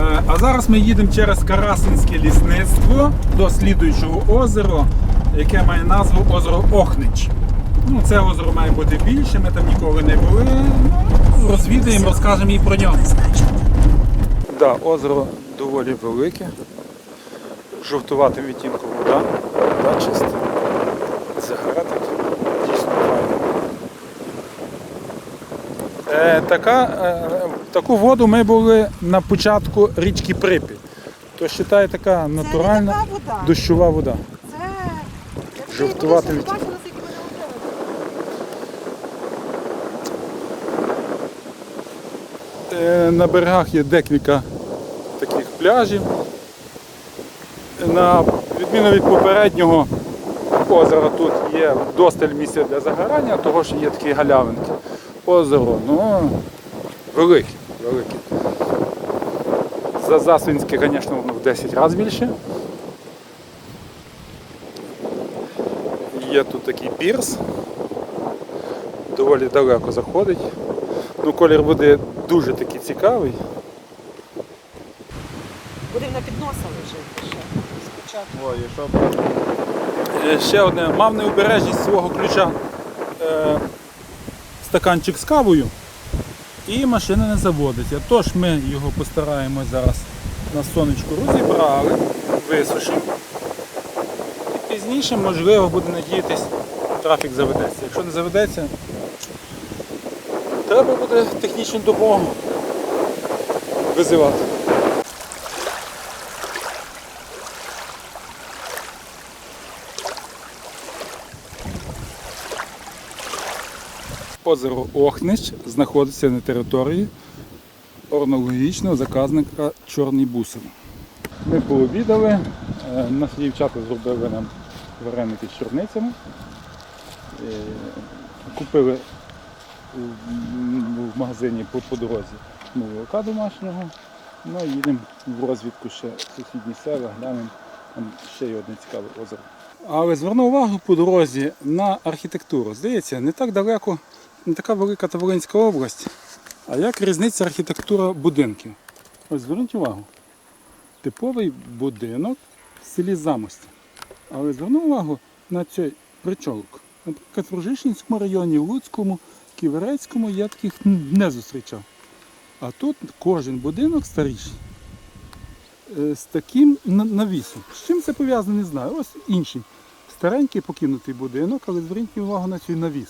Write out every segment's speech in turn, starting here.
Е, А зараз ми їдемо через Карасинське лісництво до слідуючого озера, яке має назву озеро Охнич. Ну, це озеро має бути більше, ми там ніколи не були. Ну, розвідаємо, розкажемо і про нього. Да, озеро доволі велике. Жовтуватим відтінком вода. Вода чиста. Загара дійсно. Е, така, е, таку воду ми були на початку річки Прип'ять. То вважає така натуральна така вода. дощова вода. Це Жовтувати. Е, На берегах є декілька таких пляжів. На відміну від попереднього озера тут є досталь місця для загорання, того що є такі галявинки. Озеро, ну, велике, велике. За Засвинське, звісно, воно в 10 разів більше. Є тут такий пірс, доволі далеко заходить. Ну, колір води дуже такий цікавий. Будемо на підноса лежити ще спочатку. Ой, що Е, Ще одне, мав необережність свого ключа е, стаканчик з кавою і машина не заводиться. Тож ми його постараємось зараз на сонечку розібрали, висушимо. І пізніше, можливо, буде надіятись, трафік заведеться. Якщо не заведеться, треба буде технічну допомогу визивати. Озеро Охнич знаходиться на території орнологічного заказника Чорний бусин. Ми пообідали, е, наші дівчата зробили нам вареники з чорницями. Е, Купили в магазині по, дорозі молока домашнього. Ну і їдемо в розвідку ще в сусідні села, глянемо, ще є одне цікаве озеро. Але зверну увагу по дорозі на архітектуру. Здається, не так далеко, не така велика та Волинська область. А як різниця архітектура будинків? Ось зверніть увагу. Типовий будинок в селі Замості. Але зверну увагу на цей причолок. Наприклад, в Рожишинському районі, в Луцькому, Ківерецькому я таких не зустрічав. А тут кожен будинок старіший. Е, З таким навісом. З чим це пов'язано, не знаю. Ось інший. Старенький покинутий будинок, але зверніть увагу на цей навіс.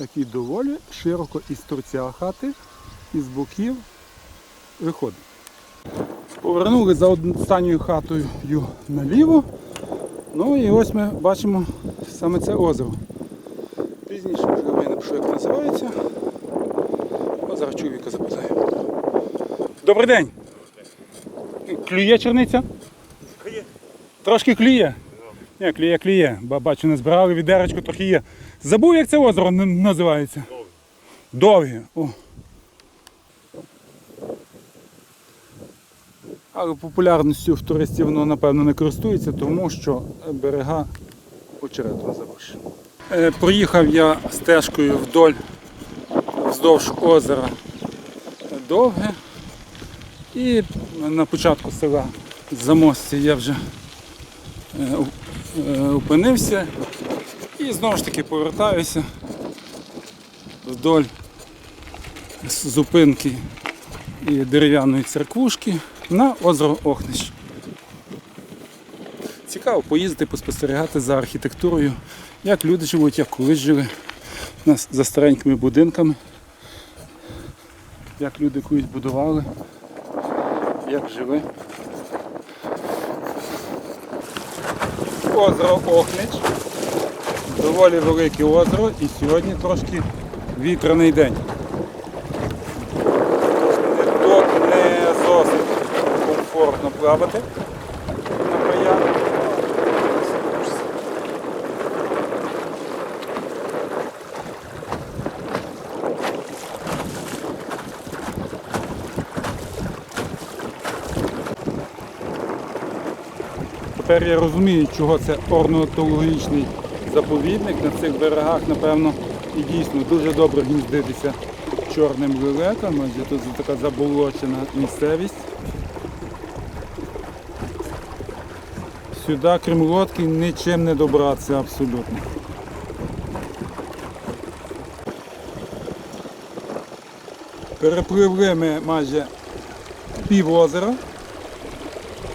Такий доволі широко із торця хати, і з боків виходить. Повернули за останньою хатою наліво. Ну і ось ми бачимо саме це озеро. Пізніше, можливо, я напишу, як називається. А зараз чоловіка запитаю. Добрий день! Клює черниця? Трошки клює? Ні, клює, клює. Ба- Бачу, не збирали відерочку, трохи є. Забув, як це озеро називається? Довге. О. Але популярністю в туристів воно, напевно, не користується, тому що берега очеретом зарощені. Е, Проїхав я стежкою вдоль вздовж озера довге. І на початку села Замості я вже е, опинився і знову ж таки повертаюся вдоль зупинки і дерев'яної церквушки на озеро Охнич. Цікаво поїздити, поспостерігати за архітектурою, як люди живуть, як колись жили за старенькими будинками, як люди колись будували, як жили. Озеро Охнич. Доволі велике озеро і сьогодні трошки вітряний день. Тут не зовсім комфортно плавати Тепер я розумію, чого це орнітологічний заповідник. На цих берегах, напевно, і дійсно дуже добре гніздитися чорним лилетом. адже тут така заболочена місцевість. Сюди, крім лодки, нічим не добратися абсолютно. Перепливли ми майже пів озера,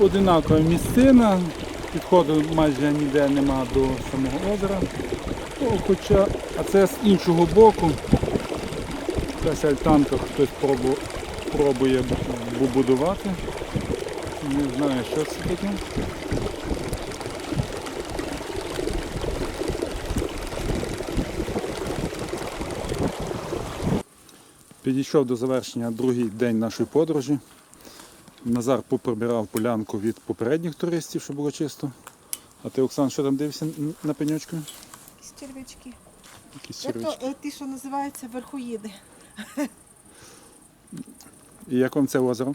одинакова місцина підходу майже ніде нема до самого озера. О, хоча, а це з іншого боку. Якась альтанка хтось пробу, пробує побудувати. Не знаю, що це таке. Підійшов до завершення другий день нашої подорожі. Назар поприбирав полянку від попередніх туристів, щоб було чисто. А ти, Оксан, що там дивишся на пеньочку? Якісь червячки. Якісь Як то червячки. е, ті, що називаються верхоїди. І як вам це озеро?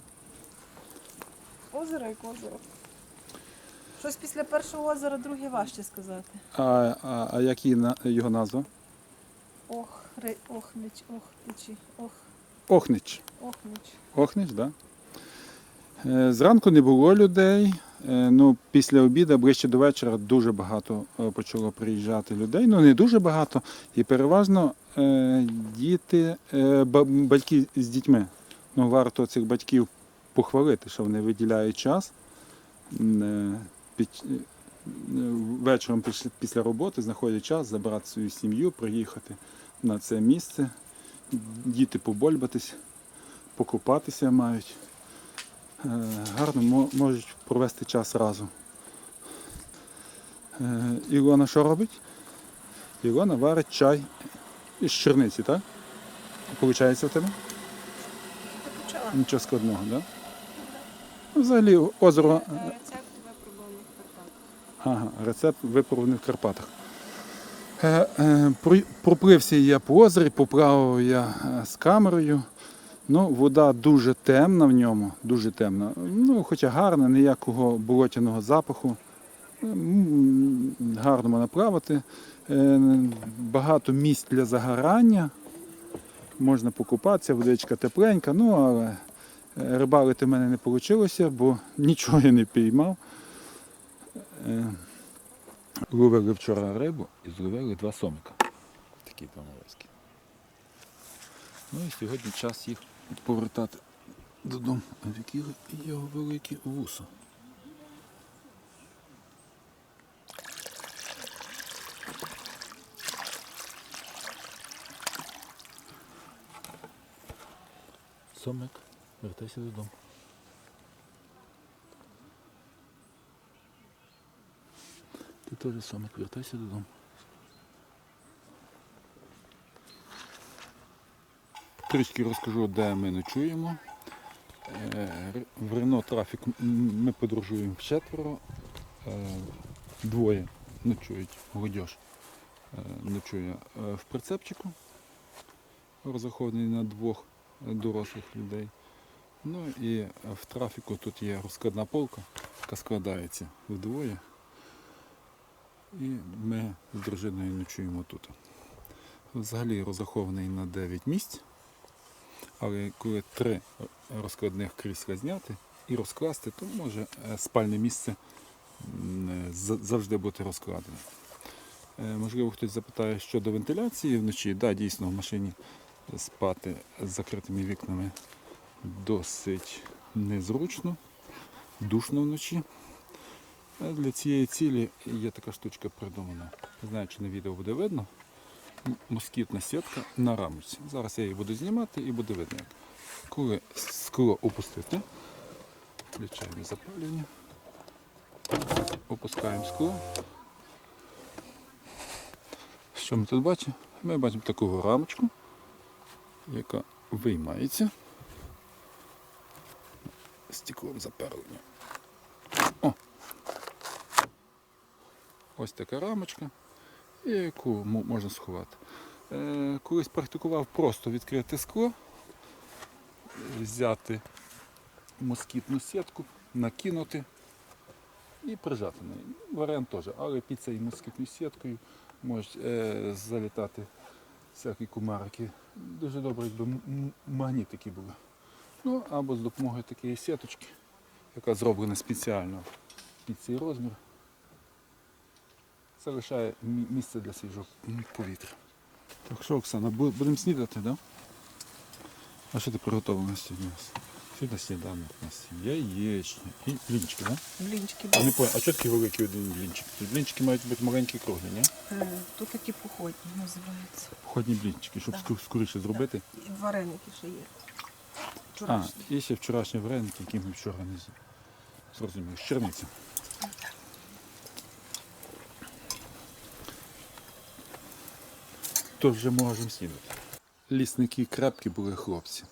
Озеро як озеро. Щось після першого озера, друге важче сказати. А, а, а як її його назва? Ох, охнич, охтичі, ох, Охнич. охнич. Охнич, так? Да? Е, Зранку не було людей. Е, Ну, після обіду, ближче до вечора, дуже багато е, почало приїжджати людей. Ну, не дуже багато. І переважно діти, батьки з дітьми. Ну, варто цих батьків похвалити, що вони виділяють час. вечором після роботи знаходять час забрати свою сім'ю, приїхати на це місце. Діти побольбатись покупатися мають. Е, Гарно можуть провести час разом. Е, Ілона що робить? Ілона варить чай із черниці, так? Получається в тебе? Почала? Нічого складного, так? Да? Ну, Взагалі озеро. Рецепт випробованих Карпат. Ага, рецепт випробуваний в Карпатах. Е, е, про- проплився я по озері, поплавав я е, з камерою. Ну, вода дуже темна в ньому, дуже темна. Ну, хоча гарна, ніякого болотяного запаху. Гарно можна плавати. Е, Багато місць для загорання. Можна покупатися, водичка тепленька, ну але е, рибалити в мене не вийшло, бо нічого я не піймав. Е, Ловили вчора рибу і зловили два сомика. Такі помаровські. Ну і сьогодні час їх повертати додому. А в які його великі вуса. Сомик, вертайся додому. Ти теж сомик, вертайся додому. Трішки розкажу, де ми ночуємо. Е, В Рено трафік ми подорожуємо вчетверо. Е, Двоє ночують, Годьош е, ночує в прицепчику, розрахований на двох дорослих людей. Ну і в трафіку тут є розкладна полка, яка складається вдвоє. І ми з дружиною ночуємо тут. Взагалі розрахований на 9 місць, але коли три розкладних крісла зняти і розкласти, то може е, спальне місце е, за- завжди бути розкладене. Е, Можливо, хтось запитає щодо вентиляції вночі. Так, да, дійсно, в машині спати з закритими вікнами досить незручно, душно вночі. Для цієї цілі є така штучка придумана. Не знаю, чи на відео буде видно. Москітна сітка на рамочці. Зараз я її буду знімати і буде видно. Коли скло опустити, включаємо запалювання, опускаємо скло. Що ми тут бачимо? Ми бачимо таку рамочку, яка виймається стеклом запалення. О, Ось така рамочка, яку можна сховати. Е, колись практикував просто відкрити скло, взяти москітну сітку, накинути і прижати на неї. Варіант теж, але під цією москітною сіткою можуть е, залітати всякі кумарики. Дуже добре, якби магнітики були. Ну, або з допомогою такої сіточки, яка зроблена спеціально під цей розмір. Це лишає місце для свіжого повітря. Так що, Оксана, будемо снідати, так? Да? А що ти приготувала на сьогодні? Що на сніданок у нас? Яєчня і блінчики, так? Да? Блінчики А не понял, а чого такий великий один блінчик? Тут блінчики мають бути маленькі круглі, ні? Е, Тут такі походні називаються. Входні блінчики, щоб ску- скоріше зробити. І вареники ще є. А, і ще вчорашні вареники, які ми вчора не з- зрозуміли. З черниці. То вже можемо снідати. Лісники крепкі були хлопці.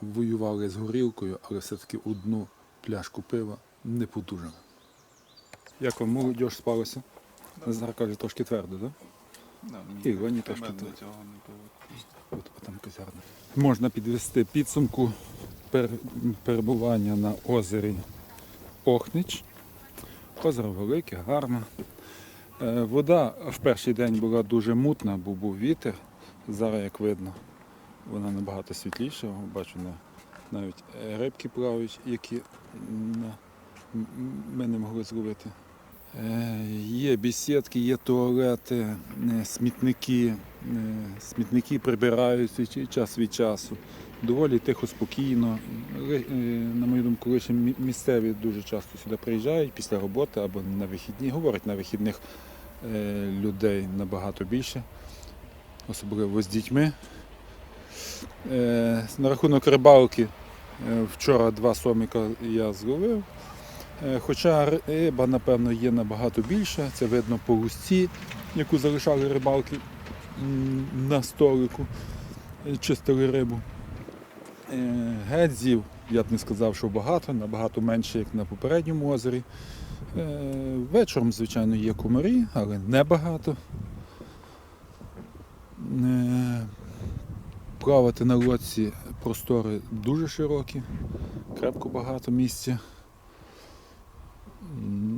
Воювали з горілкою, але все-таки одну пляшку пива не подужали. Як вам молодь спалося? Зараз каже, трошки твердо, так? Да, І Івані трошки твердо. от там казарна. Можна підвести підсумку перебування на озері Охнич. Озеро велике, гарне. Е, Вода в перший день була дуже мутна, бо був вітер. Зараз, як видно, вона набагато світліша. Бачу, навіть рибки плавають, які ми не могли зловити. Е, Є бесідки, є туалети, е, смітники. Смітники прибираються час від часу. Доволі тихо, спокійно. Е, На мою думку, лише місцеві дуже часто сюди приїжджають після роботи або на вихідні. Говорять, на вихідних е, людей набагато більше, особливо з дітьми. Е, На рахунок рибалки вчора два соміка я зловив. Хоча риба, напевно, є набагато більше, це видно по густі, яку залишали рибалки на столику, чистили рибу. Е, Гедзів, я б не сказав, що багато, набагато менше, як на попередньому озері. Е, Вечором, звичайно, є комарі, але небагато. Е, Плавати на лодці простори дуже широкі, крепко багато місця.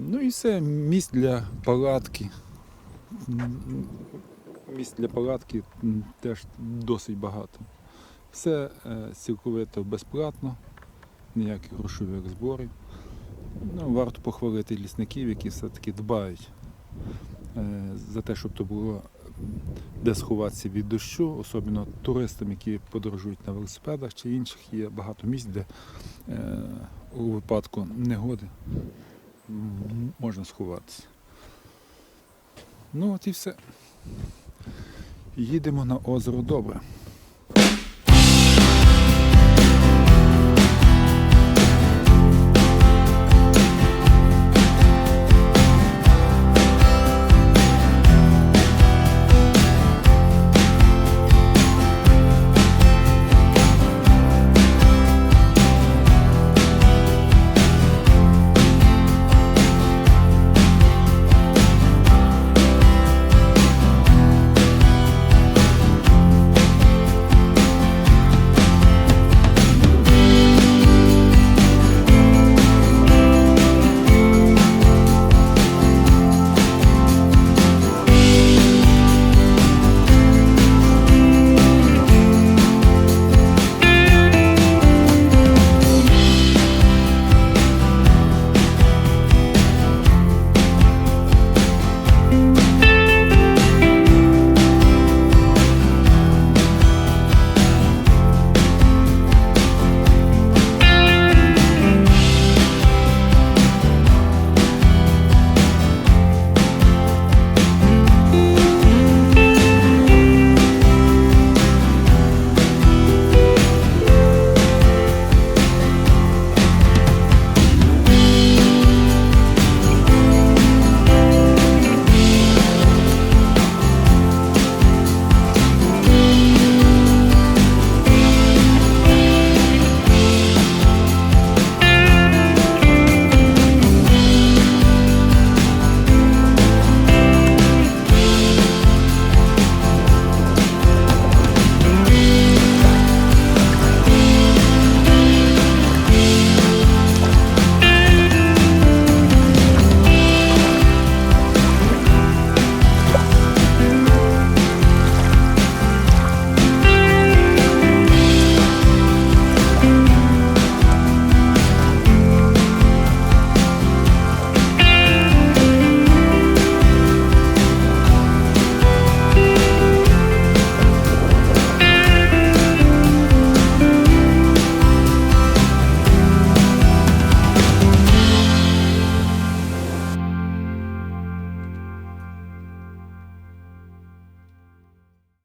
Ну і все, місць для палатки. Місць для палатки теж досить багато. Все е, цілковито безплатно, ніяких грошових зборів. Ну, варто похвалити лісників, які все-таки дбають е, за те, щоб то було де сховатися від дощу, особливо туристам, які подорожують на велосипедах чи інших, є багато місць, де е, у випадку негоди можна сховатися. Ну от і все. Їдемо на озеро добре.